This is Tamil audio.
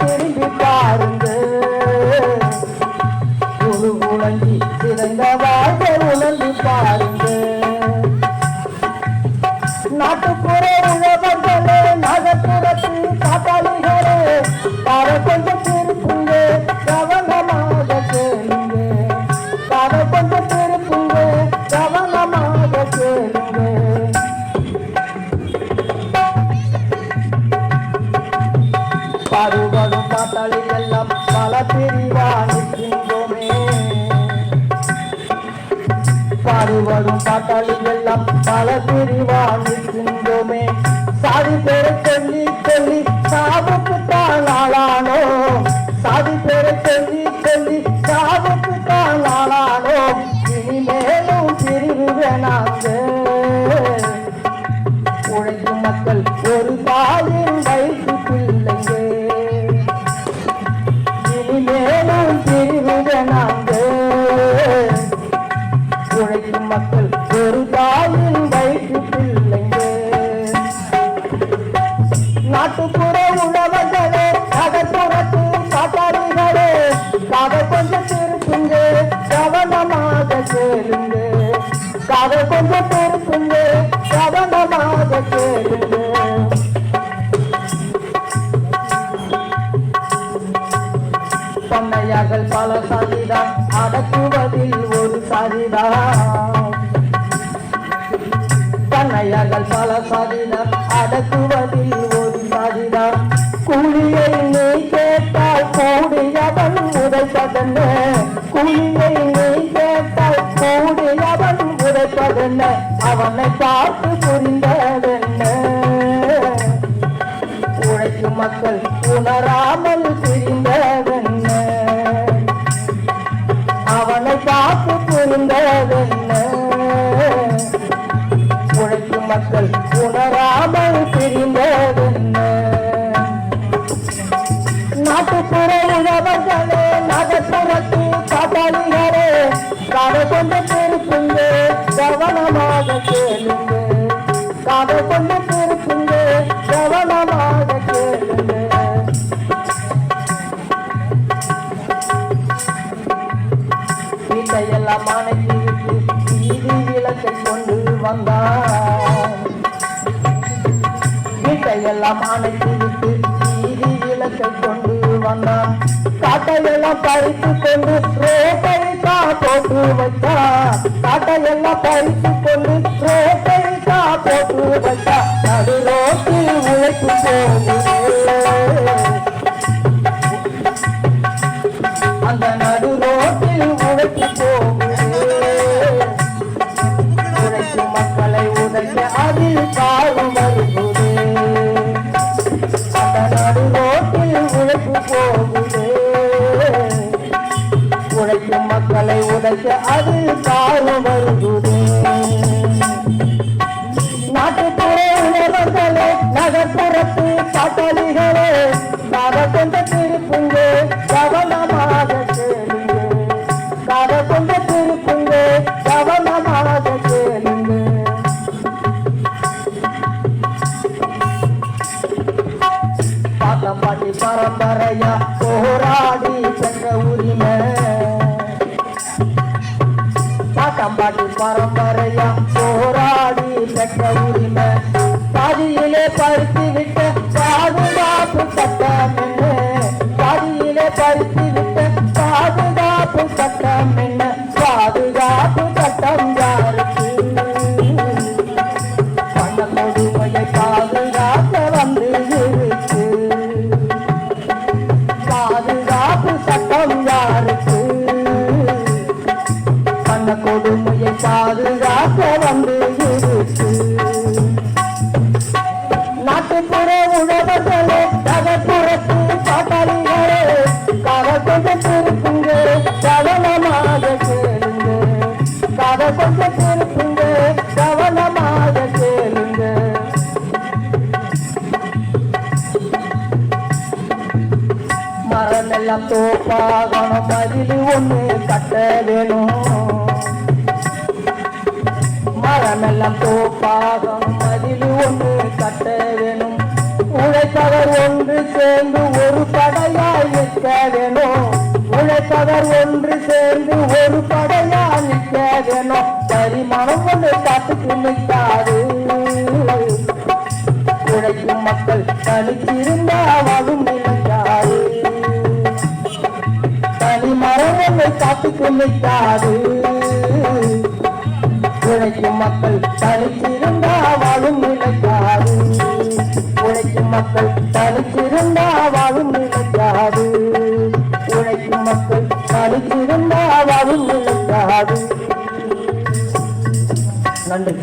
திரும்பி பாருங்க பாடுபடும் பாட்டாளி எல்லாம் பல பிரிவா நிற்கின்றோமே சாதி பேரை சொல்லி சொல்லி சாவுக்கு தான் ஆளானோ சாதி பேரை சொல்லி நாட்டுப்புற உழவர்களே நகர்ப்புறத்து காட்டாளிகளே காதை கொஞ்சம் திருப்புங்க கவனமாக கேளுங்க. காதை கொஞ்சம் திருப்புங்க கவனமாக கேளுங்க. பண்ணையார்கள் பல சாதிதான் அடக்குவதில் ஒரு சாதிதான். பண்ணையார்கள் பல சாதிதான் அடக்குவதில் ஒரு சாதிதான் கூலியை நீ கேட்டால் கூடியவன் உதைப்பதென்ன கூலியை நீ கேட்டால் கூடியவன் உதைப்பதென்ன அவனை பார்த்து புரிந்ததென்ன. உழைக்கும் மக்கள் உணராமல் பிரிந்ததென்ன. அவனை பார்த்து புரிந்ததென்ன. உழைக்கும் மக்கள் உணராமல் கேளுங்க காதை கொண்டு திருப்புங்க கவனமாக கேளுங்க வீட்டையெல்லாம் அணைத்து விட்டு வீதி விளக்கை கொண்டு வந்தான் வீட்டையெல்லாம் அணைத்து விட்டு வீதி விளக்கை கொண்டு வந்தான் காட்டையெல்லாம் பறித்து கொண்டு ரோட்டை தான் போட்டு வைத்தா காட்டையெல்லாம் பறித்து கொண்டு ரோட்டை தான் போட்டு வைத்தா நடு ரோட்டில் உழைப்பு போகுது பரம்பரையா போராடி சென்ற உரிமை. பாட்டம்பாட்டி பரம்பரையா போராடி பெற்ற உரிமை. அந்த கொடுமையை பாதுகாக்க வந்து இருக்கு. நாட்டுப்புற உழவர்களே நகர்ப்புறத்து பாட்டாளிகளே கதை கொஞ்சம் திருப்புங்க கவனமாக கேளுங்க. கதை கொஞ்சம் திருப்புங்க கவனமாக கேளுங்க. மரம் எல்லாம் தோப்பாகணும் பதில் ஒண்ணு கட்ட வேணும். மரம் தோப்பாகும். தோப்பாகணும் ஒன்று கட்ட வேணும். உழைப்பவர் ஒன்று சேர்ந்து ஒரு படையாய் நிற்க வேணும். உழைப்பவர் ஒன்று சேர்ந்து ஒரு படையாய் நிற்க வேணும். பரிமாணம் ஒன்று காட்டுக்கு நிற்காது. உழைக்கும் மக்கள் தனித்திருந்தா தனிச்சிருந்தாலும் நினைக்காது தனி மரம் ஒன்றை காட்டுக்கு நிற்காது. உழைக்கும் மக்கள் தனித்திருந்தா வாழும் நிலைக்காது. உழைக்கும் மக்கள் தனித்திருந்தா வாழும் நிலைக்காது. உழைக்கும் மக்கள் தனித்திருந்தா வாழும் நிலைக்காது. நன்றி.